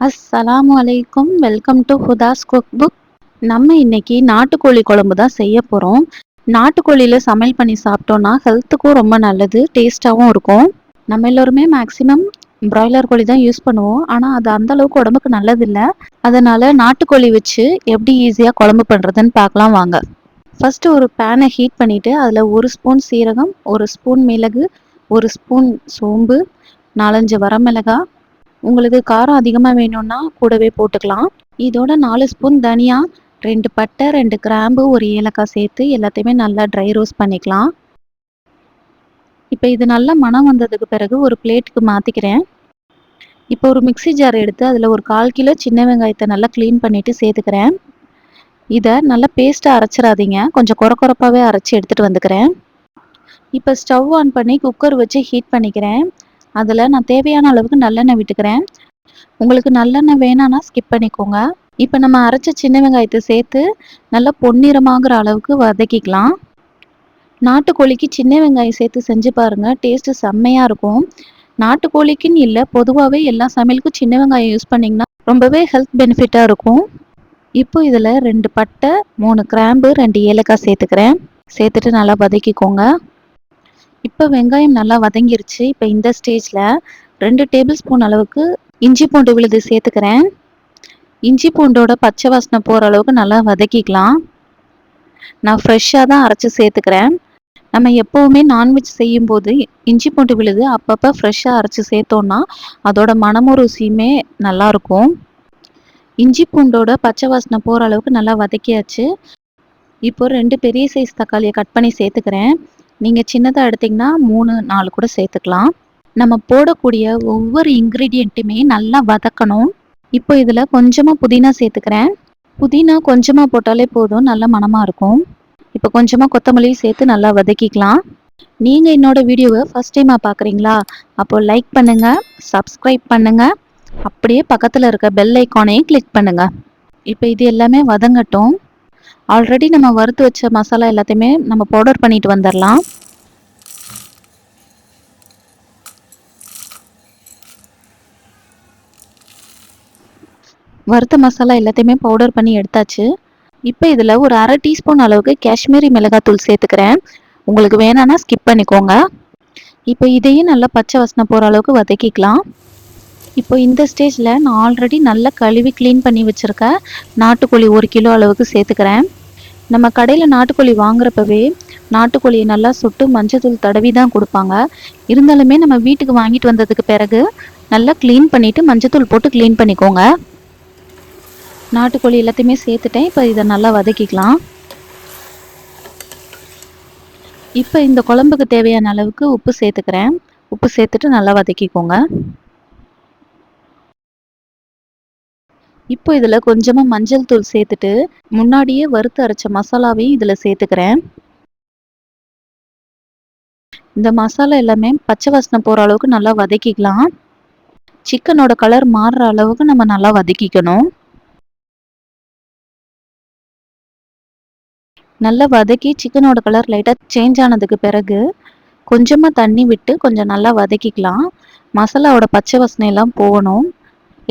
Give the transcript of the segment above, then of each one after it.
அஸ்ஸலாம் அலைக்கும் welcome to Huda's cook book நம்ம இன்னைக்கு நாட்டுக்கோழி குழம்பு தான் செய்ய போகிறோம் நாட்டுக்கோழியில் சமையல் பண்ணி சாப்பிட்டோன்னா ஹெல்த்துக்கும் ரொம்ப நல்லது டேஸ்ட்டாகவும் இருக்கும். நம்ம எல்லோருமே மேக்ஸிமம் பிராய்லர் கோழி தான் யூஸ் பண்ணுவோம். ஆனால் அது அந்த அளவுக்கு உடம்புக்கு நல்லதில்லை. அதனால நாட்டுக்கோழி வச்சு எப்படி ஈஸியாக குழம்பு பண்ணுறதுன்னு பார்க்கலாம் வாங்க. ஃபஸ்ட்டு ஒரு பேனை ஹீட் பண்ணிவிட்டு அதில் ஒரு ஸ்பூன் சீரகம் ஒரு ஸ்பூன் மிளகு ஒரு ஸ்பூன் சோம்பு நாலஞ்சு வரமிளகாய் உங்களுக்கு காரம் அதிகமாக வேணும்னா கூடவே போட்டுக்கலாம். இதோட நாலு ஸ்பூன் தனியா ரெண்டு பட்டை ரெண்டு கிராம்பு ஒரு ஏலக்காய் சேர்த்து எல்லாத்தையுமே நல்லா ட்ரை ரோஸ்ட் பண்ணிக்கலாம். இப்போ இது நல்லா மனம் வந்ததுக்கு பிறகு ஒரு பிளேட்டுக்கு மாற்றிக்கிறேன் இப்போ ஒரு மிக்சி ஜார் எடுத்து அதில் ஒரு கால் கிலோ சின்ன வெங்காயத்தை நல்லா க்ளீன் பண்ணிவிட்டு சேர்த்துக்கிறேன். இதை நல்லா பேஸ்ட்டாக அரைச்சிடாதீங்க. கொஞ்சம் குறை குறைப்பாகவே அரைச்சி எடுத்துகிட்டு வந்துக்கிறேன். இப்போ ஸ்டவ் ஆன் பண்ணி குக்கர் வச்சு ஹீட் பண்ணிக்கிறேன். அதில் நான் தேவையான அளவுக்கு நல்லெண்ணெய் விட்டுக்கிறேன். உங்களுக்கு நல்லெண்ணெய் வேணான்னா ஸ்கிப் பண்ணிக்கோங்க. இப்போ நம்ம அரைச்ச சின்ன வெங்காயத்தை சேர்த்து நல்லா பொன்னிறமாகிற அளவுக்கு வதக்கிக்கலாம். நாட்டுக்கோழிக்கு சின்ன வெங்காயம் சேர்த்து செஞ்சு பாருங்கள் டேஸ்ட்டு செம்மையாக இருக்கும். நாட்டுக்கோழிக்குன்னு இல்லை பொதுவாகவே எல்லா சமையலுக்கும் சின்ன வெங்காயம் யூஸ் பண்ணிங்கன்னா ரொம்பவே ஹெல்த் பெனிஃபிட்டாக இருக்கும். இப்போ இதில் ரெண்டு பட்டை மூணு கிராம்பு ரெண்டு ஏலக்காய் சேர்த்துக்கிறேன். சேர்த்துட்டு நல்லா வதக்கிக்கோங்க. இப்போ வெங்காயம் நல்லா வதங்கிருச்சு. இப்போ இந்த ஸ்டேஜில் ரெண்டு டேபிள் ஸ்பூன் அளவுக்கு இஞ்சி பூண்டு விழுது சேர்த்துக்கிறேன். இஞ்சி பூண்டோட பச்சை வாசனை போகிற அளவுக்கு நல்லா வதக்கிக்கலாம். நான் ஃப்ரெஷ்ஷாக தான் அரைச்சி சேர்த்துக்கிறேன். நம்ம எப்போவுமே நான்வெஜ் செய்யும்போது இஞ்சி பூண்டு விழுது அப்பப்போ ஃப்ரெஷ்ஷாக அரைச்சி சேர்த்தோன்னா அதோட மனமும் ருசியுமே நல்லாயிருக்கும் இஞ்சி பூண்டோட பச்சை வாசனை போகிற அளவுக்கு நல்லா வதக்கியாச்சு. இப்போ ரெண்டு பெரிய சைஸ் தக்காளியை கட் பண்ணி சேர்த்துக்கிறேன். நீங்கள் சின்னதாக எடுத்திங்கன்னா மூணு நாலு கூட சேர்த்துக்கலாம். நம்ம போடக்கூடிய ஒவ்வொரு இன்க்ரீடியண்ட்டுமே நல்லா வதக்கணும். இப்போ இதில் கொஞ்சமாக புதினா சேர்த்துக்கிறேன். புதினா கொஞ்சமாக போட்டாலே போதும் நல்ல மனமாக இருக்கும். இப்போ கொஞ்சமாக கொத்தமல்லியும் சேர்த்து நல்லா வதக்கிக்கலாம். நீங்கள் என்னோட வீடியோவை ஃபஸ்ட் டைமாக பார்க்குறீங்களா அப்போ லைக் பண்ணுங்கள் சப்ஸ்கிரைப் பண்ணுங்கள் அப்படியே பக்கத்தில் இருக்க பெல் ஐக்கானையும் கிளிக் பண்ணுங்கள் இப்போ இது எல்லாமே வதங்கட்டும். ஆல்ரெடி நம்ம வறுத்து வச்ச மசாலா எல்லாத்தையுமே நம்ம பவுடர் பண்ணிட்டு வந்துடலாம் வறுத்த மசாலா எல்லாத்தையுமே பவுடர் பண்ணி எடுத்தாச்சு. இப்போ இதில் ஒரு அரை டீஸ்பூன் அளவுக்கு காஷ்மீரி மிளகாத்தூள் சேர்த்துக்கிறேன். உங்களுக்கு வேணான்னா ஸ்கிப் பண்ணிக்கோங்க. இப்போ இதையும் நல்லா பச்சை வசனை போகிற அளவுக்கு வதக்கிக்கலாம். இப்போ இந்த ஸ்டேஜில் நான் ஆல்ரெடி நல்லா கழுவி க்ளீன் பண்ணி வச்சுருக்க. நாட்டுக்கோழி ஒரு கிலோ அளவுக்கு சேர்த்துக்கிறேன். நம்ம கடையில் நாட்டுக்கோழி வாங்குறப்பவே நாட்டுக்கோழியை நல்லா சுட்டு மஞ்சத்தூள் தடவி தான் கொடுப்பாங்க. இருந்தாலுமே நம்ம வீட்டுக்கு வாங்கிட்டு வந்ததுக்கு பிறகு நல்லா க்ளீன் பண்ணிவிட்டு மஞ்சத்தூள் போட்டு க்ளீன் பண்ணிக்கோங்க. நாட்டுக்கோழி எல்லாத்தையுமே சேர்த்துட்டேன். இப்போ இதை நல்லா வதக்கிக்கலாம். இப்போ இந்த குழம்புக்கு தேவையான அளவுக்கு உப்பு சேர்த்துக்கிறேன். உப்பு சேர்த்துட்டு நல்லா வதக்கிக்கோங்க. இப்போ இதில் கொஞ்சமாக மஞ்சள் தூள் சேர்த்துட்டு முன்னாடியே வறுத்து அரைச்ச மசாலாவையும் இதில் சேர்த்துக்கிறேன். இந்த மசாலா எல்லாமே பச்சை வாசனை போகிற அளவுக்கு நல்லா வதக்கிக்கலாம். சிக்கனோட கலர் மாறுற அளவுக்கு நம்ம நல்லா வதக்கிக்கணும். நல்லா வதக்கி சிக்கனோட கலர் லைட்டாக சேஞ்ச் ஆனதுக்கு பிறகு கொஞ்சமாக தண்ணி விட்டு கொஞ்சம் நல்லா வதக்கிக்கலாம். மசாலாவோட பச்சை வாசனை எல்லாம் போகணும்.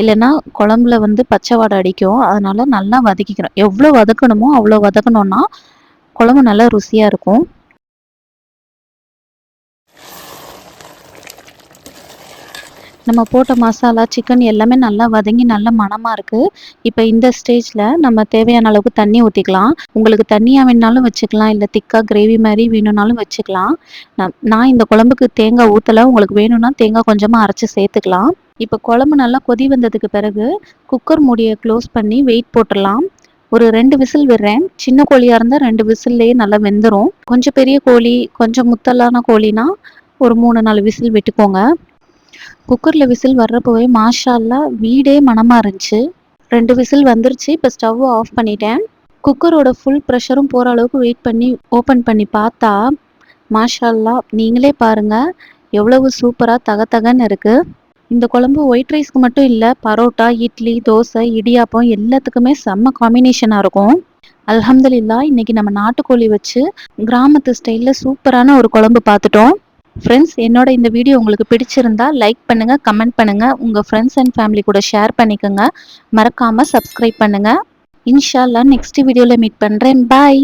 இல்லைன்னா குழம்புல வந்து பச்சை வாடை அடிக்கும். அதனால நல்லா வதக்கிக்கிறோம் எவ்வளோ வதக்கணுமோ அவ்வளோ வதக்கணும்னா குழம்பு நல்லா ருசியாக இருக்கும். நம்ம போட்ட மசாலா சிக்கன் எல்லாமே நல்லா வதங்கி நல்ல மணமாக இருக்குது இப்போ இந்த ஸ்டேஜில் நம்ம தேவையான அளவுக்கு தண்ணி ஊற்றிக்கலாம் உங்களுக்கு தண்ணியாக வேணாலும் வச்சுக்கலாம். இல்லை திக்காக கிரேவி மாதிரி வேணும்னாலும் வச்சுக்கலாம். நான் இந்த குழம்புக்கு தேங்காய் ஊற்றலை உங்களுக்கு வேணும்னா தேங்காய் கொஞ்சமாக அரைச்சி சேர்த்துக்கலாம். இப்போ குழம்பு நல்லா கொதி வந்ததுக்கு பிறகு குக்கர் மூடியை க்ளோஸ் பண்ணி வெயிட் போட்டுடலாம். ஒரு ரெண்டு விசில் விடுறேன். சின்ன கோழியாக இருந்தால் ரெண்டு விசில்லையே நல்லா வெந்துடும் கொஞ்சம் பெரிய கோழி கொஞ்சம் முத்தலான கோழினா ஒரு மூணு நாலு விசில் விட்டுக்கோங்க. குக்கரில் விசில் வர்றப்போவே மாஷால்லா வீடே மனமாக இருந்துச்சு. ரெண்டு விசில் வந்துருச்சு. இப்போ ஸ்டவ் ஆஃப் பண்ணிட்டேன். குக்கரோட ஃபுல் ப்ரெஷரும் போகிற அளவுக்கு வெயிட் பண்ணி ஓப்பன் பண்ணி பார்த்தா மாஷால்லா நீங்களே பாருங்கள் எவ்வளவு சூப்பராக தக தகன்னு இருக்குது இந்த குழம்பு ஒயிட் ரைஸ்க்கு மட்டும் இல்லை பரோட்டா இட்லி தோசை இடியாப்பம் எல்லாத்துக்குமே செம்ம காம்பினேஷனாக இருக்கும். அல்ஹம்துலில்லா இன்னைக்கு நம்ம நாட்டுக்கோழி வச்சு கிராமத்து ஸ்டைலில் சூப்பரான ஒரு குழம்பு பார்த்துட்டோம். ஃப்ரெண்ட்ஸ் என்னோட இந்த வீடியோ உங்களுக்கு பிடிச்சிருந்தா லைக் பண்ணுங்க கமெண்ட் பண்ணுங்க. உங்க ஃப்ரெண்ட்ஸ் அண்ட் ஃபேமிலி கூட ஷேர் பண்ணிக்கோங்க. மறக்காம சப்ஸ்கிரைப் பண்ணுங்க. இன்ஷால்லா நெக்ஸ்ட் வீடியோவில் மீட் பண்ணுறேன் பாய்